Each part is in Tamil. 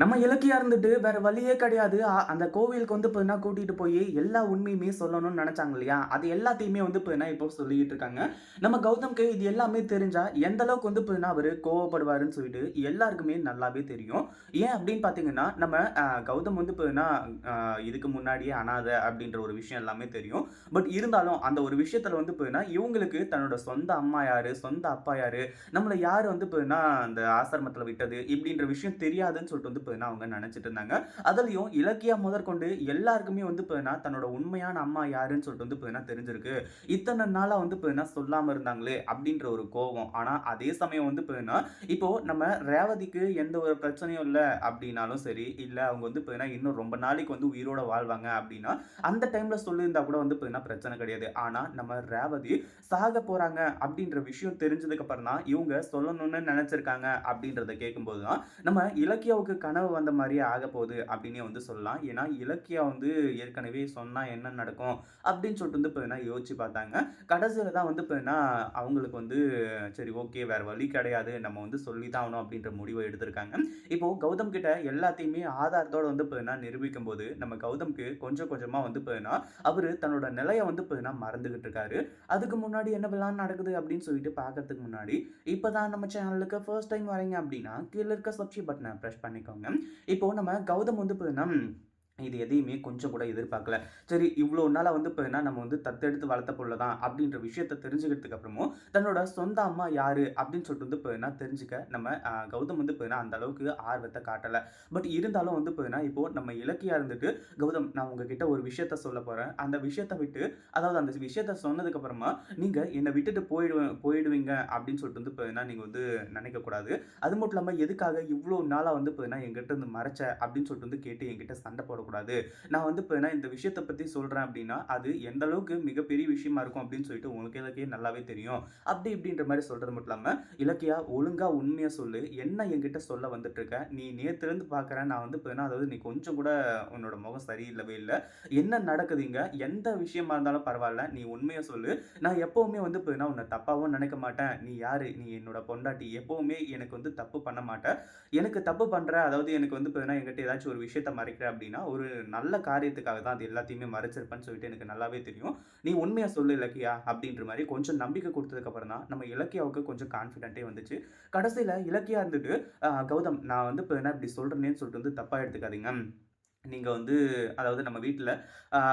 நம்ம இலக்கியா இருந்துட்டு வேற வழியே கிடையாது. அந்த கோவிலுக்கு வந்து பார்த்தீங்கன்னா கூட்டிட்டு போய் எல்லா உண்மையுமே சொல்லணும்னு நினைச்சாங்க இல்லையா? அது எல்லாத்தையுமே வந்து இப்போ இப்போ சொல்லிட்டு இருக்காங்க. நம்ம கௌதம்க்கு இது எல்லாமே தெரிஞ்சா எந்த அளவுக்கு வந்து இப்போ அவர் கோவப்படுவாருன்னு சொல்லிட்டு எல்லாருக்குமே நல்லாவே தெரியும். ஏன் அப்படின்னு பார்த்தீங்கன்னா நம்ம கௌதம் வந்து இப்போ இதுக்கு முன்னாடியே அனாதை அப்படின்ற ஒரு விஷயம் எல்லாமே தெரியும். பட் இருந்தாலும் அந்த ஒரு விஷயத்துல வந்து பார்த்தீங்கன்னா இவங்களுக்கு தன்னோட சொந்த அம்மா யாரு சொந்த அப்பா யாரு நம்மளை யார் வந்து இப்போ அந்த ஆசிரமத்தில் விட்டது இப்படின்ற விஷயம் தெரியாதுன்னு சொல்லிட்டு வந்து இப்போ அவங்க நினைச்சிட்டு இருந்தாங்க. அதுலேயும் இலக்கியா முதற்கொண்டு எல்லாருக்குமே வந்து இப்போ தன்னோட உண்மையான அம்மா யாருன்னு சொல்லிட்டு வந்து இப்போ தெரிஞ்சிருக்கு. இத்தனை நாளா வந்து இப்போ சொல்லாமல் இருந்தாங்களே அப்படின்ற ஒரு கோவம் ஆனா அதே சமயம் வந்து இப்போ இப்போ நம்ம ரேவதிக்கு எந்த ஒரு பிரச்சனையும் இல்லை அப்படின்னாலும் சரி இல்லை அவங்க வந்து இப்போ இன்னும் ரொம்ப நாளைக்கு வந்து உயிரோட வாழ்வாங்க அப்படின்னா அந்த டைம்ல சொல்லியிருந்தா கூட வந்து இப்போ பிரச்சனை கிடையாது. ஆனா நம்ம ரேவதி சாக போறாங்க அப்படின்ற விஷயம் தெரிஞ்சதுக்கு அப்புறம் தான் இவங்க சொல்லணும்னு நினைச்சிருக்காங்க அப்படின்றத கேட்கும்போது தான் நம்ம இலக்கியாவுக்கு கனவு வந்த மாதிரியே ஆக போகுது அப்படின்னே வந்து சொல்லலாம். ஏன்னா இலக்கியா வந்து ஏற்கனவே சொன்னால் என்ன நடக்கும் அப்படின்னு சொல்லிட்டு வந்து இப்போ என்ன யோசிச்சு பார்த்தாங்க. கடைசியில் தான் வந்து இப்போ என்ன அவங்களுக்கு வந்து சரி ஓகே வேறு வழி கிடையாது. நம்ம வந்து சொல்லி தான் ஆகணும் அப்படின்ற முடிவை எடுத்திருக்காங்க. இப்போ கௌதம் கிட்ட எல்லாத்தையுமே ஆதாரத்தோட வந்து இப்போ என்ன நிரூபிக்கும் போது நம்ம கௌதம்க்கு கொஞ்சம் கொஞ்சமாக வந்து இப்போ என்ன தன்னோட நிலையை வந்து இப்போ என்ன மறந்துகிட்டு இருக்காரு. அதுக்கு முன்னாடி என்னவெல்லாம் நடக்குது அப்படின்னு சொல்லிட்டு பார்க்கறதுக்கு முன்னாடி இப்போ தான் நம்ம சேனலுக்கு ஃபர்ஸ்ட் டைம் வரீங்க அப்படின்னா கீழே இருக்க சப்ஸ்கிரைப் பட்டனை ப்ரெஸ் பண்ணிக்கோங்க. இப்போ நம்ம கௌதம் வந்து பார்த்தீங்கன்னா இது எதையுமே கொஞ்சம் கூட எதிர்பார்க்கல. சரி இவ்வளோ நாளாக வந்து இப்போ என்ன நம்ம வந்து தத்தெடுத்து வளர்த்த பொருள் தான் அப்படின்ற விஷயத்த தெரிஞ்சுக்கிறதுக்கு அப்புறமும் தன்னோட சொந்த அம்மா யார் அப்படின்னு சொல்லிட்டு வந்து இப்போ என்ன தெரிஞ்சுக்க நம்ம கௌதம் வந்து இப்போ என்ன அந்த அளவுக்கு ஆர்வத்தை காட்டலை. பட் இருந்தாலும் வந்து இப்போ என்ன இப்போது நம்ம இலக்கியாக இருந்துட்டு கௌதம் நான் உங்ககிட்ட ஒரு விஷயத்த சொல்ல போகிறேன் அந்த விஷயத்தை விட்டு அதாவது அந்த விஷயத்த சொன்னதுக்கப்புறமா நீங்கள் என்னை விட்டுட்டு போயிடுவேன் போயிடுவீங்க அப்படின்னு சொல்லிட்டு வந்து இப்போ என்ன நீங்கள் வந்து நினைக்கக்கூடாது அது மட்டும் இல்லாமல் எதுக்காக இவ்வளோ நாளாக வந்து இப்போ என்ன என்கிட்ட இருந்து மறைச்ச அப்படின்னு சொல்லிட்டு வந்து கேட்டு என்கிட்ட சண்டை போகக்கூடாது நான் வந்து இப்போ நான் இந்த விஷயத்தை பற்றி சொல்கிறேன் அப்படின்னா அது எந்த அளவுக்கு மிகப்பெரிய விஷயமா இருக்கும் அப்படின்னு சொல்லிட்டு உங்களுக்கு இலக்கிய நல்லாவே தெரியும். அப்படி இப்படின்ற மாதிரி சொல்கிறது மட்டும் இல்லாமல் இலக்கியா ஒழுங்காக உண்மையாக சொல்லு. என்ன என்கிட்ட சொல்ல வந்துட்டு இருக்க நீ நேற்றுலேருந்து பார்க்குறேன் நான் வந்து இப்போ அதாவது நீ கொஞ்சம் கூட உன்னோட முகம் சரியில்லவே இல்லை. என்ன நடக்குதுங்க? எந்த விஷயமா இருந்தாலும் பரவாயில்ல. நீ உண்மையை சொல்லு. நான் எப்போவுமே வந்து இப்போ உன்னை தப்பாகவும் நினைக்க மாட்டேன். நீ யார்? நீ என்னோட பொண்டாட்டி. எப்போவுமே எனக்கு வந்து தப்பு பண்ண மாட்டேன் எனக்கு தப்பு பண்ணுற அதாவது எனக்கு வந்து இப்போ என்கிட்ட ஏதாச்சும் ஒரு விஷயத்த மறைக்கிற அப்படின்னா ஒரு ஒரு நல்ல காரியத்துக்காக தான் அது எல்லாத்தையுமே மறைச்சிருப்பேன்னு சொல்லிட்டு எனக்கு நல்லாவே தெரியும். நீ உண்மையாக சொல்லு இலக்கியா? அப்படின்ற மாதிரி கொஞ்சம் நம்பிக்கை கொடுத்ததுக்கப்புறம் தான் நம்ம இலக்கியாவுக்கு கொஞ்சம் கான்ஃபிடென்ட்டே வந்துச்சு. கடைசியில் இலக்கியா இருந்துட்டு கௌதம் நான் வந்து இப்போ என்ன இப்படி சொல்கிறேன்னு சொல்லிட்டு வந்து தப்பாக எடுத்துக்காதீங்க. நீங்கள் வந்து அதாவது நம்ம வீட்டில்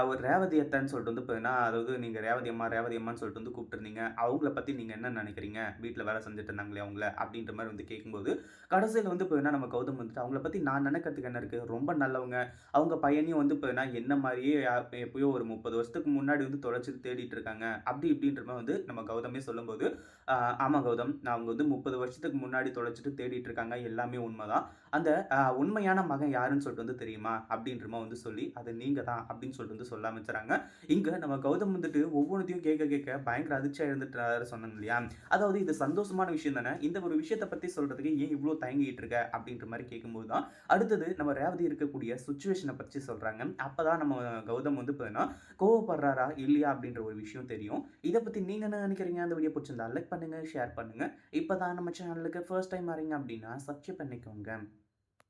ஒரு ரேவதி அத்தைன்னு சொல்லிட்டு வந்து இப்போ என்ன அதாவது நீங்கள் ரேவதி அம்மா ரேவதி அம்மான்னு சொல்லிட்டு வந்து கூப்பிட்டுருந்தீங்க. அவங்கள பற்றி நீங்கள் என்ன நினைக்கிறீங்க? வீட்டில் வேலை செஞ்சுட்டு இருந்தாங்களே அவங்கள? அப்படின்ற மாதிரி வந்து கேட்கும்போது கடைசியில் வந்து இப்போ என்ன நம்ம கௌதம் வந்துட்டு அவங்கள பற்றி நான் நினைக்கிறதுக்கு என்ன இருக்குது ரொம்ப நல்லவங்க. அவங்க பையனையும் வந்து இப்போ என்ன மாதிரியே யா- எப்பயோ ஒரு முப்பது வருஷத்துக்கு முன்னாடி வந்து தொலைச்சி தேடிட்டு இருக்காங்க. அப்படி இப்படின்ற மாதிரி வந்து நம்ம கௌதமே சொல்லும்போது ஆமாம் ஆமா கௌதம் நான் அவங்க வந்து முப்பது வருஷத்துக்கு முன்னாடி தொலைச்சிட்டு தேடிட்டு இருக்காங்க. எல்லாமே உண்மைதான். அந்த உண்மையான மகன் யாருன்னு சொல்லிட்டு வந்து தெரியுமா? அப்படின்றமா வந்து சொல்லி அது நீங்கள் தான் அப்படின்னு சொல்லிட்டு வந்து சொல்ல ஆரம்பிச்சுறாங்க இங்கே நம்ம கௌதம் வந்துட்டு ஒவ்வொன்றத்தையும் கேட்க கேட்க பயங்கர அதிர்ச்சியாக இருந்துட்டு சொன்னாங்க இல்லையா? அதாவது இது சந்தோஷமான விஷயம் தானே? இந்த ஒரு விஷயத்தை பற்றி சொல்கிறதுக்கு ஏன் இவ்வளோ தயங்கிட்டு இருக்க? அப்படின்ற மாதிரி கேட்கும்போது தான் அடுத்தது நம்ம ரேவதி இருக்கக்கூடிய சுச்சுவேஷனை பற்றி சொல்கிறாங்க அப்போ தான் நம்ம கௌதம் வந்து பார்த்தீங்கன்னா கோவப்படுறாரா இல்லையா அப்படின்ற ஒரு விஷயம் தெரியும். இதை பற்றி நீங்கள் என்ன நினைக்கிறீங்க? அந்த வீடியோ பிடிச்சிருந்தா லைக் பண்ணுங்கள் ஷேர் பண்ணுங்க. இப்பதான் நம்ம சேனலுக்கு ஃபர்ஸ்ட் டைம் வரீங்க அப்படின்னா சப்ஸ்கிரைப் பண்ணிக்கோங்க.